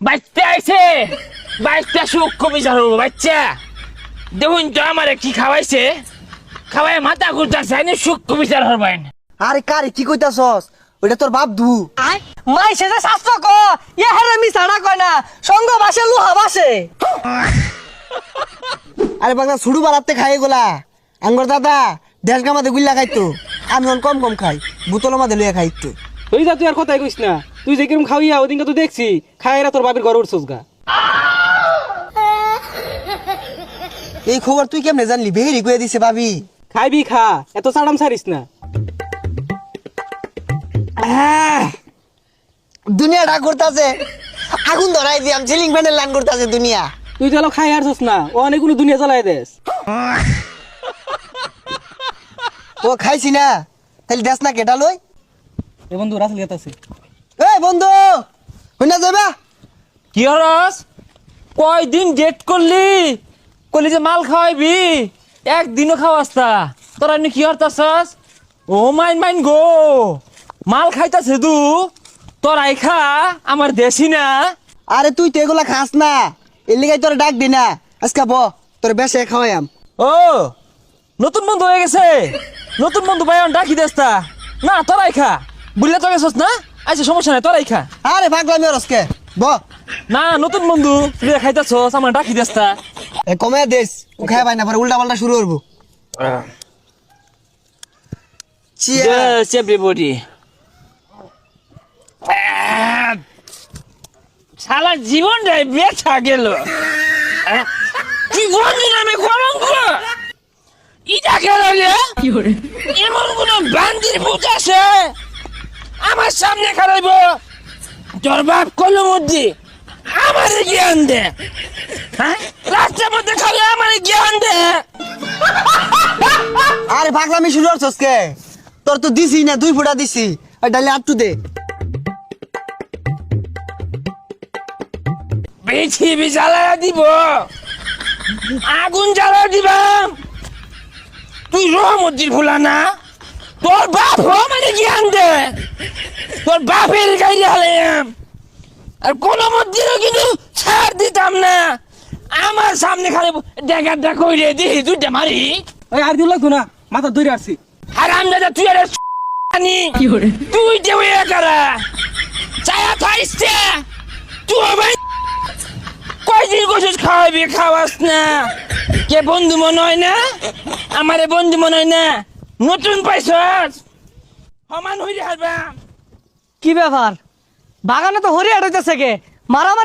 বাচ্চা আইছে? বাচ্চা সুখ কমি যাব বাচ্চা দেখুন তো আমারে কি খাওয়াইছে। খাওয়াই মাথা ঘুরতেছে আমি সুখ কমি যার হরবাইন আরে কারে কি কইতাছস? ওইটা তোর বাপ দু মাই সেটা শাস্ত্র ক ইয়া হেরে মি সাড়া কয় না সঙ্গ বাসে লোহা বাসে। আরে বাগদা ছুড়ু বাড়াতে খাই গোলা। আঙ্গর দাদা দেশ গামাতে গুল্লা খাইতো। আমি অন কম কম খাই বোতল মাঝে লইয়া খাই একটু। তুই যা তুই আর কথাই কইস না। তুই যে কিরম খাওয়াইয়া ওদিনকে তো দেখছি খাইরা তোর বাপের ঘরে উঠছস গা। এই খবর তুই কেমনে জানলি? বেহেরি কইয়া দিছে ভাবি খাইবি খা এত চাড়াম ছাড়িস না। দুনিয়া ডাক করতেছে আগুন ধরাই দিয়াম সিলিং ফ্যানের লাইন করতেছে দুনিয়া। তুই তো খাই হারছস না ও অনেক কোনো দুনিয়া চালাই দেস। ও খাইছি না তাহলে দেশ না কেটা লই? এ বন্ধু রাসেল গেতাছে। বন্ধু হইনা যাবা কি হরস? কয়দিন ডেট করলি? করলি যে মাল খাওয়াইবি একদিনও খাওয়াস তা তোরা এমনি কি হরতাছস? ও মাইন মাইন গো মাল খাইতাছে দু তোরাই খা আমার দেশি না। আরে তুই তো এগুলা খাস না এর লিগাই তোর ডাক দি না। আজকে ব তোর বেশে খাওয়াইয়াম। ও নতুন বন্ধু হয়ে গেছে। নতুন বন্ধু ভাই ডাকি দেস্তা না তোরাই খা। বুঝলে তো গেছস না? আচ্ছা সমস্যা নাই তোরাই খা। আরে ভাগলামি রসকে ব। না নতুন বন্ধু তুই খাইতাছস আমার ডাকি দেস্তা এ কমে দেশ ও খাই পাই না পরে উল্টা পাল্টা শুরু করব। Yes, everybody. সারা জীবনটাই বেথা গেল। জীবন নামে কলঙ্ক ইটা গেল এমন কোন বান্দির ভূত আছে? আমার সামনে খারাইব তোর বাপ কলমদ্দি আমার জ্ঞান দে। হ্যাঁ? রাস্তার মধ্যে খালে আমার জ্ঞান দে। আরে ভাগলামি শুরু করছস কে? তোর তো দিছি না দুই ফুটা দিছি। আর ডালে আটটু দে পৃথিবী জ্বালায়া দিব। আগুন জ্বালা দিবা তুই রহমতির ভুলা না তোর বাপ হ মানে জ্ঞান দে তোর বাপের গাইলে হালাম। আর কোন মধ্যেও কিন্তু ছাড় দিতাম না। আমার সামনে খালি ডেকাটা কইরে দিহি দুইটা মারি। ওই আর দিল না মাথা ধরে আসছি। হারাম দাদা তুই আর আনি তুই যে ওই একারা চায়া থাইছে তুই ভাই কয়দিন কইছিস খাওয়াবি খাওয়াস না। কে বন্ধু মনে হয় না? আমারে বন্ধু মনে হয় না? নতুন পাইছস? সমান হইরে হারবা কি ব্যাপার? বাগানে তো হরি আড়াইতেছে কে? মারামারি